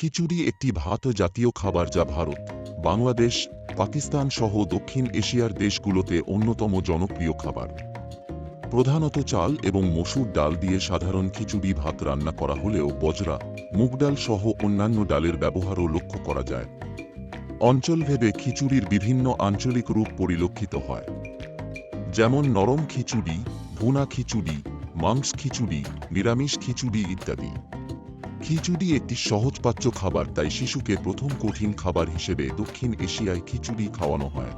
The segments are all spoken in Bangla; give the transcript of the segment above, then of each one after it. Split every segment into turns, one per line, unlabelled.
খিচুড়ি একটি ভাত জাতীয় খাবার যা ভারত, বাংলাদেশ, পাকিস্তান সহ দক্ষিণ এশিয়ার দেশগুলোতে অন্যতম জনপ্রিয় খাবার। প্রধানত চাল এবং মসুর ডাল দিয়ে সাধারণ খিচুড়ি ভাত রান্না করা হলেও বজরা, মুগ ডাল সহ অন্যান্য ডালের ব্যবহারও লক্ষ্য করা যায়। অঞ্চলভেদে খিচুড়ির বিভিন্ন আঞ্চলিক রূপ পরিলক্ষিত হয়। যেমন নরম খিচুড়ি, ভুনা খিচুড়ি, মাংস খিচুড়ি, নিরামিষ খিচুড়ি ইত্যাদি। খিচুড়ি একটি সহজপাচ্য খাবার, তাই শিশুকে প্রথম কঠিন খাবার হিসেবে দক্ষিণ এশিয়ায় খিচুড়ি খাওয়ানো হয়।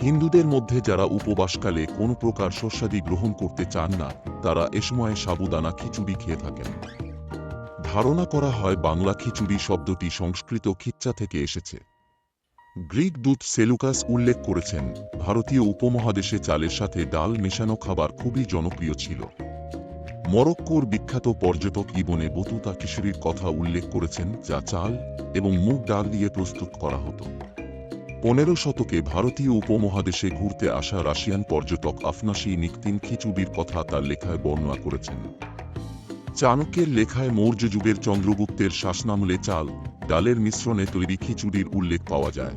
হিন্দুদের মধ্যে যারা উপবাসকালে কোনো প্রকার শস্যাদি গ্রহণ করতে চান না, তারা এ সময় সাবুদানা খিচুড়ি খেয়ে থাকেন। ধারণা করা হয় বাংলা খিচুড়ি শব্দটি সংস্কৃত খিচ্চা থেকে এসেছে। গ্রিক দূত সেলুকাস উল্লেখ করেছেন, ভারতীয় উপমহাদেশে চালের সাথে ডাল মেশানো খাবার খুবই জনপ্রিয় ছিল। মরক্কোর বিখ্যাত পর্যটক ইবনে বতুতা কিশোরীর কথা উল্লেখ করেছেন, যা চাল এবং মুগ ডাল দিয়ে প্রস্তুত করা হতো। পনেরো শতকে ভারতীয় উপমহাদেশে ঘুরতে আসা রাশিয়ান পর্যটক আফনাসি নিকতিন খিচুড়ির কথা তার লেখায় বর্ণনা করেছেন। চাণক্যের লেখায় মৌর্য যুগের চন্দ্রগুপ্তের শাসনামলে চাল, ডালের মিশ্রণে তৈরি খিচুড়ির উল্লেখ পাওয়া যায়।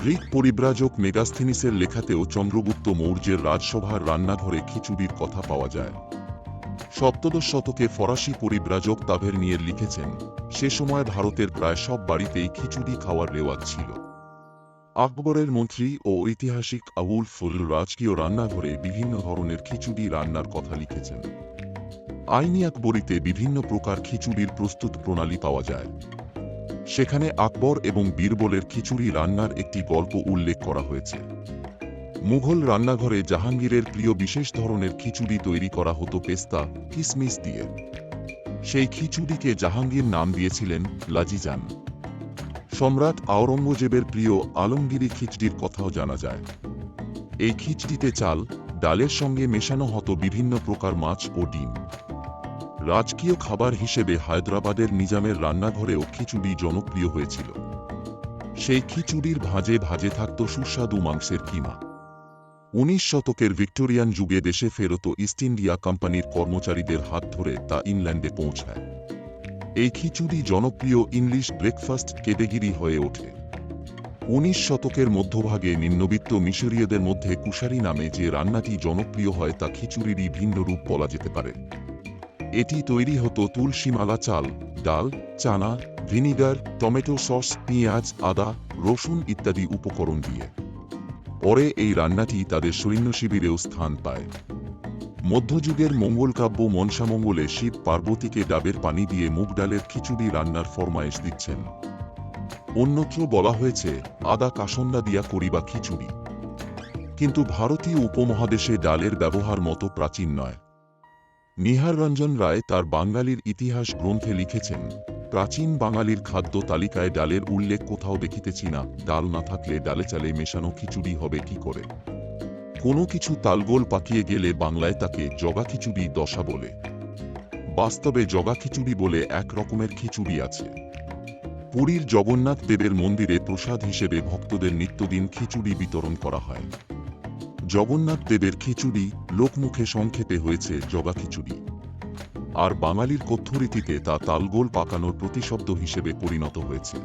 গ্রিক পরিব্রাজক মেগাস্থিনিসের লেখাতেও চন্দ্রগুপ্ত মৌর্যের রাজসভার রান্নাঘরে খিচুড়ির কথা পাওয়া যায়। সপ্তদশ শতকে ফরাসি পরিব্রাজক তাভের নিয়ে লিখেছেন, সে সময় ভারতের প্রায় সব বাড়িতেই খিচুড়ি খাওয়ার রেওয়াজ ছিল। আকবরের মন্ত্রী ও ঐতিহাসিক আবুল ফুল রাজকীয় রান্নাঘরে বিভিন্ন ধরনের খিচুড়ি রান্নার কথা লিখেছেন। আইনি আকবরীতে বিভিন্ন প্রকার খিচুড়ির প্রস্তুত প্রণালী পাওয়া যায়। সেখানে আকবর এবং বীরবলের খিচুড়ি রান্নার একটি গল্প উল্লেখ করা হয়েছে। মুঘল রান্নাঘরে জাহাঙ্গীরের প্রিয় বিশেষ ধরনের খিচুড়ি তৈরি করা হতো পেস্তা, কিসমিস দিয়ে। সেই খিচুড়িকে জাহাঙ্গীর নাম দিয়েছিলেন লাজিজান। সম্রাট আওরঙ্গজেবের প্রিয় আলমগিরি খিচড়ির কথাও জানা যায়। এই খিচড়িতে চাল, ডালের সঙ্গে মেশানো হতো বিভিন্ন প্রকার মাছ ও ডিম। রাজকীয় খাবার হিসেবে হায়দ্রাবাদের নিজামের রান্নাঘরেও খিচুড়ি জনপ্রিয় হয়েছিল। সেই খিচুড়ির ভাজে ভাজে থাকত সুস্বাদু মাংসের কিমা। উনিশ শতকের ভিক্টোরিয়ান যুগে দেশে ফেরত ইস্ট ইন্ডিয়া কোম্পানির কর্মচারীদের হাত ধরে তা ইংল্যান্ডে পৌঁছায়। এই খিচুড়ি জনপ্রিয় ইংলিশ ব্রেকফাস্ট কেটেগিরি হয়ে ওঠে। উনিশ শতকের মধ্যভাগে নিম্নবিত্ত মিশরীয়দের মধ্যে কুশারি নামে যে রান্নাটি জনপ্রিয় হয় তা খিচুড়িরই ভিন্ন রূপ বলা যেতে পারে। এটি তৈরি হতো তুলসীমালা চাল, ডাল, চানা, ভিনিগার, টমেটো সস, পেঁয়াজ, আদা, রসুন ইত্যাদি উপকরণ দিয়ে। পরে এই রান্নাটি তাদের সৈন্য শিবিরেও স্থান পায়। মধ্যযুগের মঙ্গলকাব্য মনসামঙ্গলে শিব পার্বতীকে ডাবের পানি দিয়ে মুগ ডালের খিচুড়ি রান্নার ফরমায়েশ দিচ্ছেন। অন্যত্র বলা হয়েছে, আদা কাসন্ডা দিয়া করিবা খিচুড়ি। কিন্তু ভারতীয় উপমহাদেশে ডালের ব্যবহার মতো প্রাচীন নয়। নিহার রঞ্জন রায় তার বাঙালির ইতিহাস গ্রন্থে লিখেছেন প্রাচীন বাঙালির খাদ্য তালিকায় ডালের উল্লেখ কোথাও দেখিতেছি না। ডাল না থাকলে ডালে চালে মেশানো খিচুড়ি হবে কি করে? কোনো কিছু তালগোল পাকিয়ে গেলে বাংলায় তাকে জগা খিচুড়ি দশা বলে। বাস্তবে জগা খিচুড়ি বলে এক রকমের খিচুড়ি আছে। পুরীর জগন্নাথ দেবের মন্দিরে প্রসাদ হিসেবে ভক্তদের নিত্যদিন খিচুড়ি বিতরণ করা হয়। জগন্নাথ দেবের খিচুড়ি লোকমুখে সংক্ষেপে হয়েছে জগা খিচুড়ি। আর বাঙালির কথ্যরীতিতে তা তালগোল পাকানোর প্রতিশব্দ হিসেবে পরিণত হয়েছে।